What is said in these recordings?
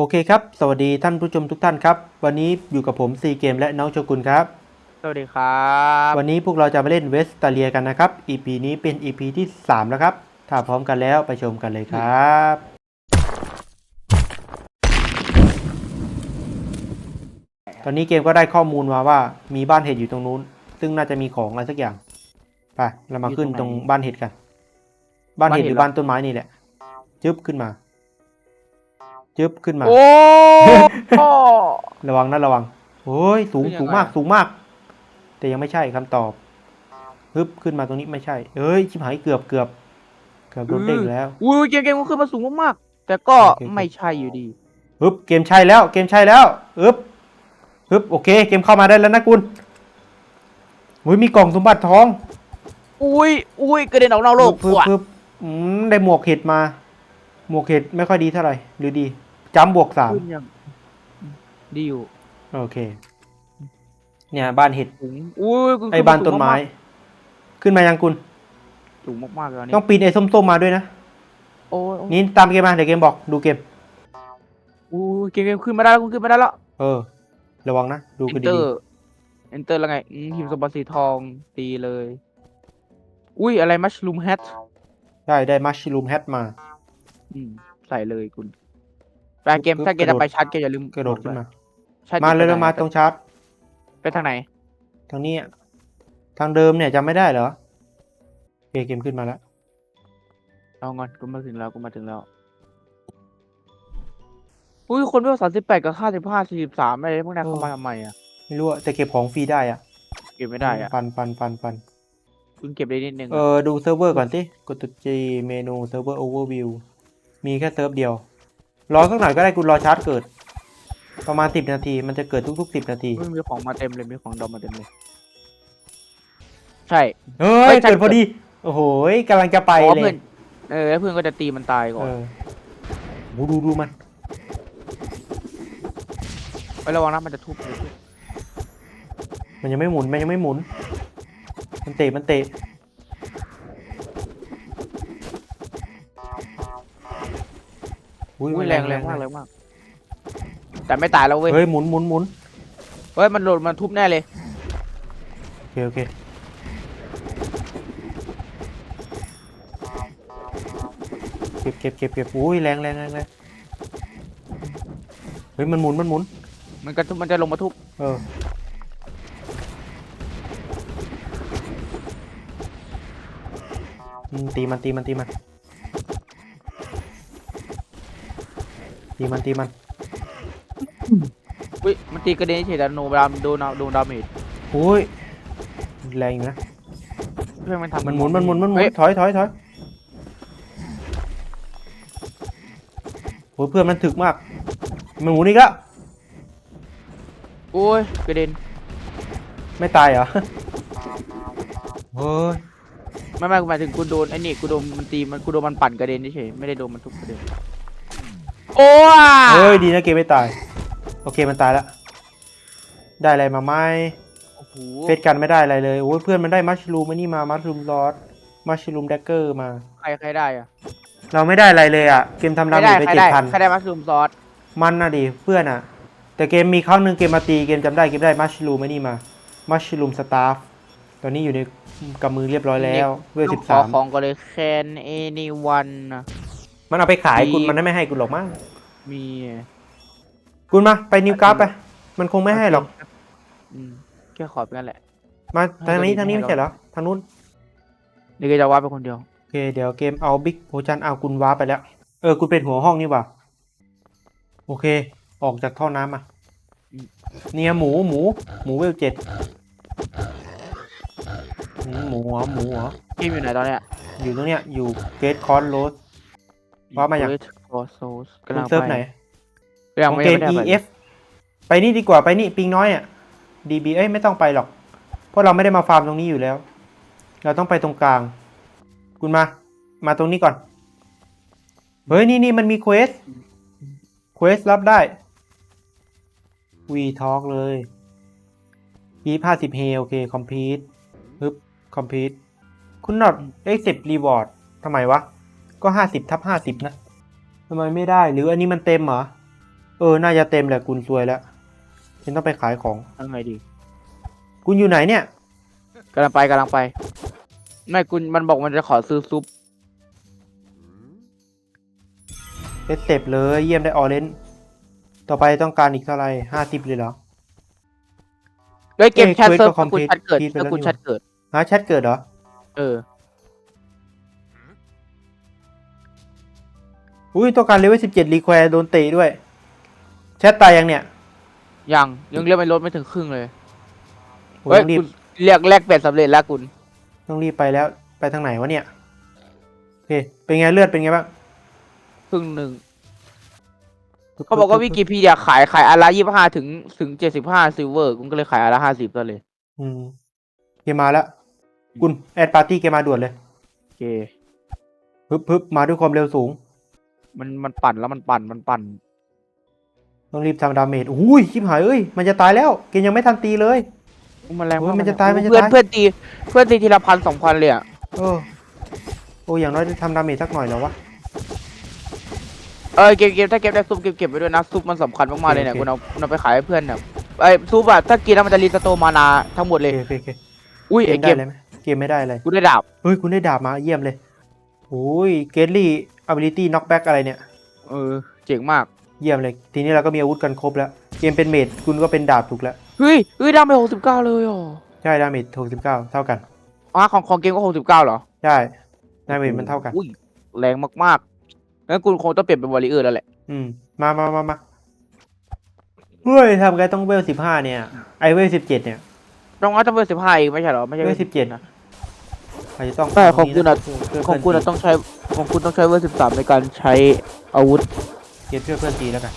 โอเคครับ สวัสดีท่านผู้ชมทุกท่านครับ วันนี้อยู่กับผมซีเกมและน้องโชกุนครับ สวัสดีครับ วันนี้พวกเราจะมาเล่นเวสตาเลียกันนะครับ EP นี้เป็น EP ที่ 3 แล้วครับ ถ้าพร้อมกันแล้วไปชมกันเลยครับ ตอนนี้เกมก็ได้ข้อมูลมาว่ามีบ้านเห็ดอยู่ตรงนู้น ซึ่งน่าจะมีของอะไรสักอย่าง ไป เรามาขึ้นตรงบ้านเห็ดกัน บ้านเห็ดหรือบ้านต้นไม้นี่แหละ จึ๊บขึ้นมา จึ๊บขึ้นมา โอ้พ่อระวังนะระวังโอ้ยสูงขึ้นยังไงสูงมากสูงมาก แต่ยังไม่ใช่คำตอบฮึบขึ้นมาตรงนี้ไม่ใช่เอ้ยชิบหายเกือบเกือบเกือบโดนเด้งแล้วอุ้ยเกมเกมก็ขึ้นมาสูงมากๆแต่ก็โอเคโอเคไม่ใช่อยู่ดีฮึบเกมใช่แล้วเกมใช่แล้วฮึบฮึบโอเค เกมเข้ามาได้แล้วนะคุณอุ้ยมีกล่องสมบัติทอง อุ้ยอุ้ยกระเด็นออกนอกโลกฮึบว่ะฮึบอืมได้หมวกเห็ดมา หมวกเห็ดไม่ค่อยดีเท่าไหร่หรือดี จำบวกสามขึ้นยังดีอยู่โอเค เนี่ยบ้านเห็ดสูงอุ้ยขึ้ไอ้บ้านต้นไม้ ขึ้นมายังคุณ สูงมากๆเลยอันต้อนี้งปีนไอ้ส้มๆมาด้วยนะ โอ้ยโอ้ยนี่ตามเกมมาเดี๋ยวเกมบอกดูเกม อุ้ยเกมเกมขึ้นมาได้แล้วขึ้นมาได้แล้ว เออ ระวังนะดูเอกันนเตอดีร์เอนเตอร์แล้วไงอืมหิมสมบัติสีทองตีเลย อุ้ยอะไรมัชลูมแฮทๆได้ได้มัชลูมแฮทมาอืมใส่เลยคุณ ไปเกมปึ๊บถ้าเกมกระจะโดดไปชาร์จเกมอย่าลืมกระโดดขึ้นมาชาร์จมาเลยไปเราไหนมาตรงชาร์จไปทางไหน ทางนี้อะทางเดิมเนี่ยจำไม่ได้เหรอโอเคเกมขึ้นมาแล้วเอางอนกูมาถึงแล้วกูมาถึงแล้วอุ้ยคนเวลสามสิบแปดกับห้าสิบห้าสี่สิบสามอะไรพวกนั้นเข้ามาทำไมอะไม่รู้อะแต่เก็บของฟรีได้อะเก็บไม่ได้อะปันปันปันปันคุณเก็บได้นิดนึงเออดูเซิร์ฟเวอร์ก่อนสิกดตัวจีเมนูเซิร์ฟเวอร์โอเวอร์วิวมีแค่เซิร์ฟเดียว รอสักหน่อยก็ได้คุณรอชาร์จเกิด ประมาณสิบนาทีมันจะเกิดทุกๆสิบนาทีอุ๊ยมีของมาเต็มเลยมีของดอมมาเต็มเลย ใช่ เฮ้เฮ้ยยเกิดพอดี โอ้โหกำลังจะไปเพราะว่าเลเพื่อยนเออแล้วเพื่อนก็จะตีมันตายก่อเอนอดูดูดูมันไประวังนะมันจะทุบมันจะทุบมันยังไม่หมุนมันยังไม่หมุน มันเตะมันเตะ อุ้ยอุ้ยมันแรงแรงมากแรงมาก แต่ไม่ตายแล้วเว้ย เฮ้ยหมุนหมุนหมุนเฮ้ยมันโดนมันทุบแน่เลย โอเคโอเคเก็บเก็บเก็บเก็บอุ้ยแรงแรงแรงแรงเฮ้ยมันหมุนมันหมุน มันก็ทุบมันจะลงมาทุบ เอออืมตีมันตีมันตีมัน ตีมันตีมันอุ้ยมันตีกระเด็นเฉยแต่โนดามโดนโดนดาเมจโอ้ยแรงอยู่นะเพื่อนมันทำมันหมุนมันหมุนมันหมุนเฮ้ยถอยถอยถอยโอ้ยเพื่อนมันถึกมาก มันหมุนอีกแล้วโอ้ยกระเด็นไม่ตายเหรอเฮ้ยไม่ไม่กูหมายถึงกูโดนไอ้นี่กูโดนมันตีมันกูโดนมันปั่นกระเด็นเฉยไม่ได้โดนมันทุบกระเด็น โอ้ยเฮ้ยดีนะเกมไม่ตาย โอเคมันตายแล้ว ได้อะไรมาไหมโอ้โหเฟซกันไม่ได้อะไรเลยโอ้ยเพื่อนมันได้มัชลูมไอ้นี่มามัชลูมลอสมัชลูมแดกเกอร์มา ใครใครได้อะเราไม่ได้อะไรเลยอะ เกมทำใครดาเมได้จไปใครเจ็ดได้พันใครได้มัสลูมซอสมันน่ะดิเพื่อนอะ แต่เกมมีครั้งหนึ่งเกมมาตีเกมจำได้เกมได้มัชลูมไอ้นี่มามัชลูมสตาฟตอนนี้อยู่ในกำมือเรียบร้อยแล้วเวลต้สิองบขอสาม ของก็เลยแคนเอนีวันนะ มันเอาไปขายคุณมีมันไม่ให้คุณหรอกมั้งมีคุณมาไปนิวกราฟไป มันคงไม่ให้หรอกอืมแค่ขอเป็นกันแหละ มาทางนี้ให้ทางนี้ให้ไม่ใช่เหรอทางนู้นนี่ก็จะว่าเป็นคนเดียวโอเคเดี๋ยวเกมเอาบิ๊กโพชันเอาคุณว้าไปแล้ว เออคุณเป็นหัวห้องนี่หว่าโอเค ออกจากท่อน้ำมาอืมเนี่ยหมูหมูหมูเวลเจ็ดอืมหมูเหรอหมูเหรอเกมอยู่ไหนตอนเนี้ยอยู่ตรงเนี้ยอยู่เกตคอนโรส ว่ามายังฟอร์โซสคุณเซิร์ฟไหนกำลังของไม่เกมไม่ได้ไป EF ไปนี่ดีกว่าไปนี่ปิงน้อยอะ DB เอ้ยไม่ต้องไปหรอกเพราะเราไม่ได้มาฟาร์มตรงนี้อยู่แล้ว เราต้องไปตรงกลาง คุณมา มาตรงนี้ก่อน เฮ้ยนี่นี่มันมีเควสเควสรับได้วีทอกเลยยีห้าสิบเฮโอเคคอมพิวต์ปึ๊บคอมพิวต์คุณนอตเอ็กซ์รีวอร์ดทำไมวะ ก็ห้าสิบทับห้าสิบนะทำไมไม่ได้หรืออันนี้มันเต็มเหรอ เออ น่าจะเต็มแหละคุณซวยแล้วฉันต้องไปขายของ ทำไงดีคุณอยู่ไหนเนี่ย กำลังไปกำลังไป ไม่คุณมันบอกมันจะขอซื้อซุปเลสเต็ปเลยเยี่ยมได้ออเรนจ์ต่อไปต้องการอีกเท่าไหร่ห้าสิบเลยเหรอเฮ้ยเกมเอ้ยแชทเควสเซิร์ฟก็ถ้าคุณ complete แชทเกิด complete ไปถ้าแล้วคุณนี่แชทเกิดฮะแชทเกิดเหรอ เออ อุ้ยต้องการเลเวลสิบเจ็ดรีแควร์โดนเตะด้วย แชทตายยังเนี่ยยังยังเรียกไม่ลดไม่ถึงครึ่งเลยโอ้ยเฮ้ยต้องรีบ คุณเรียกแลกเปลี่ยนสำเร็จแล้วคุณ ต้องรีบไปแล้ว ไปทางไหนวะเนี่ย โอเค เป็นไงเลือดเป็นไงบ้างครึ่งหนึ่งเขาบอกว่าวิกิพีเดียขายขายอันละยี่ห้าถึงถึงเจ็ดสิบห้าซิลเวอร์คุณก็เลยขายอันละห้าสิบก็เลยอืมเกมมาแล้ว คุณแอดปาร์ตี้เกมมาด่วนเลย โอเค พึบพึบมาด้วยความเร็วสูง มันมันปั่นแล้วมันปั่นมันปั่น ต้องรีบทำดาเมจอุ้ยชิบหายเอ้ยมันจะตายแล้วเกมยังไม่ทันตีเลย มันแรงโอ้ยมากมันจะตายมันจะเพื่อนตาย เพื่อนตีเพื่อนตีทีละพันสองพันเลยอะเออโอ้อย่างน้อยได้ทำดาเมจสักหน่อยแล้ววะ เออเก็บเก็บถ้าเก็บได้ซุปเก็บเก็บไว้ด้วยนะซุปมันสำคัญมากๆเลยเนี่ยโอเค คุณเอาคุณเอาไปขายให้เพื่อนเนี่ยไอ้ซุปอะถ้ากินแล้วมันจะรีสโตร์มานาทั้งหมดโอเลย เคโอเคโอเคอุ้ยเกไอ้มเกได้มเลยไหมเกมไม่ได้เลย กูได้ดาบ เฮ้ยคุณได้ดาบมาเยี่ยมเลยโอ้ยเกตลี่ ability knockback อะไรเนี่ย เออ เจ๋งมาก เยี่ยมเลย ทีนี้เราก็มีอาวุธกันครบแล้ว เกมเป็นเมดคุณก็เป็นดาบถูกแล้ว เฮ้ยเฮ้ยดาไปหกสิบเก้าเลยอ๋อใช่ดาเมจหกสิบเก้าเท่ากันอ๋อของของเกมก็หกสิบเก้าเหรอ ใช่ ดาเมจมันเท่ากัน อุ้ย แรงมากๆงั้นคุณคงต้องเปลี่ยนเป็นวอลเลเยอร์แล้วแหละ อืม มามามามาเฮ้ยทำไงต้องเวลสิบห้าเนี่ย ไอเวลสิบเจ็ดเนี่ย ต้องเอาต้องเป็นสิบห้าเองไม่ใช่เหรอ ไม่ใช่เวลสิบเจ็ดนะ อาจจะต้องใช่ของคุณอะ เพื่ของคุณอะเพื่นต้องใช้ของคุณต้องใช้เวอร์สิบสามในการใช้อาวุธ เกมเพื่อเพื่อนตีแล้วกัน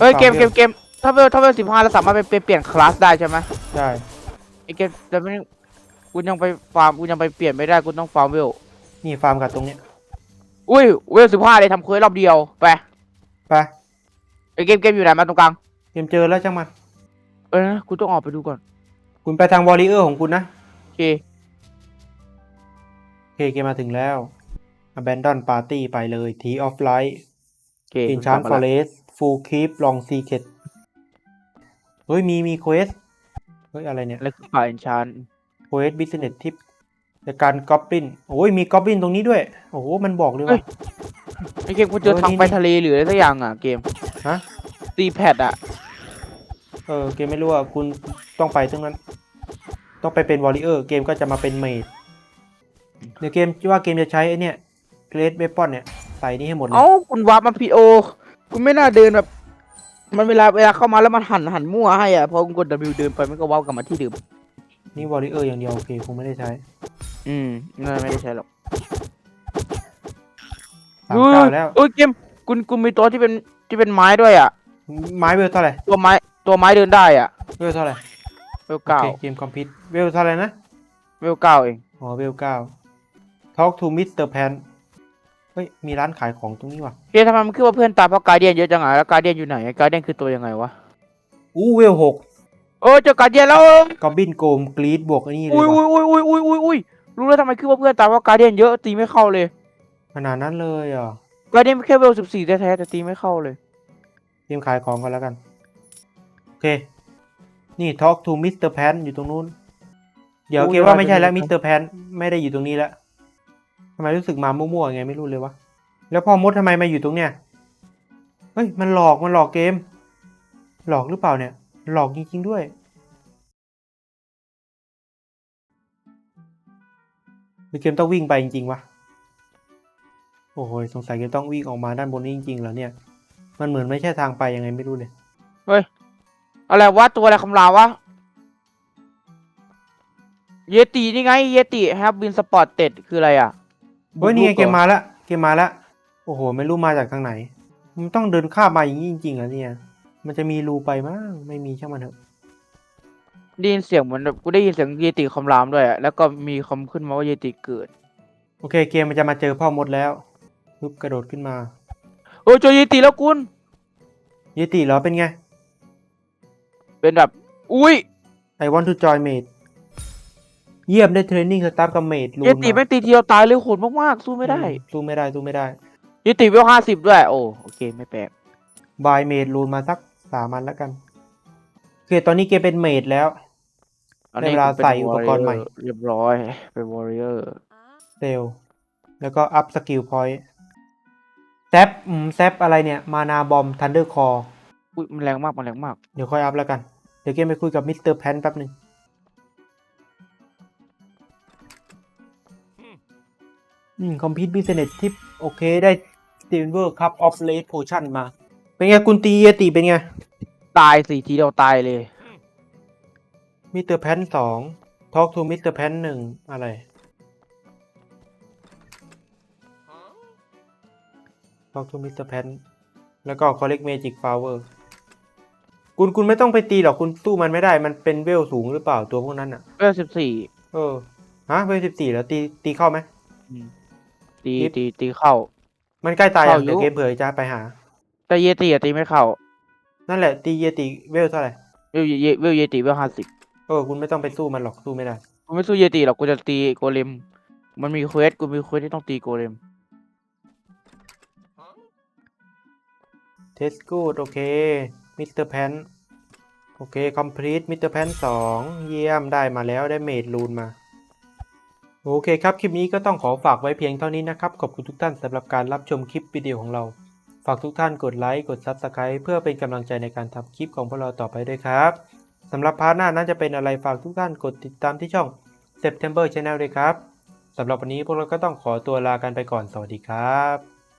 เอ้ยเกมฟาเกมเกมถ้าเวลถ้าเวลสิบห้าเราสามารถไปไปเปลี่ยนคลาสได้ใช่ไหมใช่ไอเกมแต่ไม่คุณยังไปฟาร์มคุณยังไปเปลี่ยนไม่ได้คุณต้องฟาร์มเวลนี่ฟาร์มกับตรงเนี้ยอุ้ยเวลสิบห้าเลยทำเควสรอบเดียวไปไปไอเกมเกมอยู่ไหนมาตรงกลางเกมเจอแล้วจังมันเออนะคุณต้องออกไปดูก่อนคุณไปทางวอลเลเยอร์ของคุณนะโอเคโอ เคเกมมาถึงแล้ว Abandon Party ไปเลย Tea of Light โอเค Enchant คุณกลับมาละ Forest Full Keep Long Secret เฮ้ย มี มีเควสเฮ้ย อะไรเนี่ย แล้วคือฝ่ายเอนชานเควส Business Tip ในการกอบลินโอ้ย มีกอบลินตรงนี้ด้วย โอ้โห มันบอกเลยว่าไอเกมคุณเจอเออทางนี่ไปนี่ทะเลหรืออะไรสักอย่างอะเกมฮะ ตีแพดอะ เออ เกมไม่รู้ว่าคุณต้องไปตรงนั้น ต้องไปเป็นวอลเลเยอร์เกมก็จะมาเป็นเมด เดี๋ยวเกมว่าเกมจะใช้ไอเนี่ยเกรดเวปอนเนี่ยใส่นี่ให้หมดเลยเอ้าคุณวาร์ปมาพีโอคุณไม่น่าเดินแบบ มันเวลาเวลาเข้ามาแล้วมันหันหันมั่วให้อะพอคุณกด W เดินไปมันก็วาร์ปกลับมาที่เดิมนี่วอลเลเยอร์อย่างเดียวโอเคคงไม่ได้ใช้อืมน่าไม่ได้ใช้หรอกสามเก้าแล้วเอ้ยเกมคุณคุณมีตัวที่เป็นที่เป็นไม้ด้วยอะ ไม้เวลเท่าไหร่ตัวไม้ตัวไม้เดินได้อะเวลเท่าไหร่เวลเก้าโอเคเกมคอมพิวเวลเท่าไหร่นะเวลเก้าเองอ๋อเวลเก้า Talk to Mr. Pan เฮ้ย มีร้านขายของตรงนี้ว่ะเกมทำไมมันคือว่าเพื่อนตายเพราะการเดียนเยอะจังอะแล้วการเดียนอยู่ไหนการเดียนคือตัวยังไงวะ อู้เวลหกโอ้ยเจอการเดียนแล้วกอบบินโกมกรีดบวกไอันนี้เลยอุ้ยอุ้ว่ะยอุ้ยอุ้ยอุ้ยอุ้ยอุ้ยรู้แล้วทำไมคือว่าเพื่อนตายเพราะการเดียนเยอะตีไม่เข้าเลย ขนาดนั้นเลยเหรอะการเดียนแค่เวลสิบสี่แท้ๆแต่ตีไม่เข้าเลยเกมขายของกันแล้วกัน โอเค นี่ Talk to Mr. Pan อยู่ตรงนู้น เดี๋ยวอู้เกมว่าไม่ใช่แล้วเดี๋ยว Mr. Pan ไม่ได้อยู่ตรงนี้แล้ว ทำไมรู้สึกมามั่วๆไงไม่รู้เลยวะ แล้วพ่อมดทำไมมาอยู่ตรงเนี้ย เฮ้ย มันหลอก มันหลอกเกม หลอกหรือเปล่าเนี่ย หลอกจริงๆด้วยหรือเกมต้องวิ่งไปจริงๆวะโอ้โหสงสัยเกมต้องวิ่งออกมาด้านบนนี้จริงๆเหรอเนี่ย มันเหมือนไม่ใช่ทางไปยังไงไม่รู้เลย เฮ้ย อะไรวะตัวอะไรคำราวะ เยตินี่ไง เยติ have been spotted คืออะไรอะ เฮ้ยนี่ไงบุกรุเกมหรอมาละเกมมาละโอ้โห ไม่รู้มาจากทางไหน มันต้องเดินข้ามมาอย่างนี้จริงๆเหรอเนี่ย มันจะมีรูไปมั้งไม่มีช่างมันเถอะได้ยินเสียงเหมือนแบบกูได้ยินเสียงเยติคำรามด้วยอะแล้วก็มีคำขึ้นมาว่าเยติเกิด โอเค เกมมันจะมาเจอพ่อมดแล้วปึ๊บกระโดดขึ้นมาโอ้ยเจอเยติแล้วคุณเยติเหรอเป็นไง เป็นแบบ อุ้ย I want to join mate เยี่ยมได้เทรนนิ่งสตาร์กับเมดรูเยติแม่งตีทีเดียวตายเลยโหดมากๆสู้ไม่ได้สู้ไม่ได้สู้ไม่ได้เยติเวลห้าสิบด้วย โอ้โอเคไม่แปลกบายเมดรูนมาสักสามอันแล้วกันโอเคตอนนี้เกเป็นเมดแล้วอันได้นี้เวลากูเป็นใส่อุปกรณ์ใหม่ warrior เรียบร้อยเป็นวอริเออร์เซลแล้วก็อัพสกิลพอยต์แซปอืมแซปอะไรเนี่ย มานาบอมทันเดอร์คออุ้ยมันแรงมาก มันแรงมาก เดี๋ยวค่อยอัพแล้วกัน เดี๋ยวเกมไปคุยกับมิสเตอร์แพนแป๊บหนึ่ง คอมพิวต์บิสเนสที่โอเคได้สตีเวนเวอร์คัพออฟเลดโพชั่นมา เป็นไงกุนตีเยติเป็นไง ตายสี่ทีเดียวตายเลยมิสเตอร์แพนสองทอ k กทูมิสเตอร์แพนหนึ่งอะไร ทอ k กทูมิสเตอร์แพนแล้วก็ collect magic flower คุณคุณไม่ต้องไปตีหรอกคุณสู้มันไม่ได้มันเป็นเวลสูงหรือเปล่าตัวพวกนั้นอะเวลสิบสี่เออฮะเวลสิบสี่แล้วตีตีเข้าไหม ตีคลิปตีตีเข้า มันใกล้ตายอะเข้าอยู่ เดี๋ยวเกมเผื่อจะไปหา แต่เยติอะตีไม่เข้านั่นแหละตีเยติเวลเท่าไหร่เวลเยเวลเยติเวลห้าสิบเออคุณไม่ต้องไปสู้มันหรอกสู้ไม่ได้กูไม่สู้เยติหรอกกูจะตีโกเลม มันมีเควสกูมีเควสที่ต้องตีโกเลม เทสกูดโอเคมิสเตอร์แพนโอเคคอมพลีทมิสเตอร์แพนสองเยี่ยมได้มาแล้วได้เมดรูนมา โอเคครับ คลิปนี้ก็ต้องขอฝากไว้เพียงเท่านี้นะครับ ขอบคุณทุกท่านสำหรับการรับชมคลิปวิดีโอของเรา ฝากทุกท่านกดไลค์ กด Subscribe เพื่อเป็นกำลังใจในการทำคลิปของพวกเราต่อไปด้วยครับสำหรับพาร์ทหน้านั้นจะเป็นอะไรฝากทุกท่านกดติดตามที่ช่อง September Channel ด้วยครับสำหรับวันนี้พวกเราก็ต้องขอตัวลากันไปก่อนสวัสดีครับ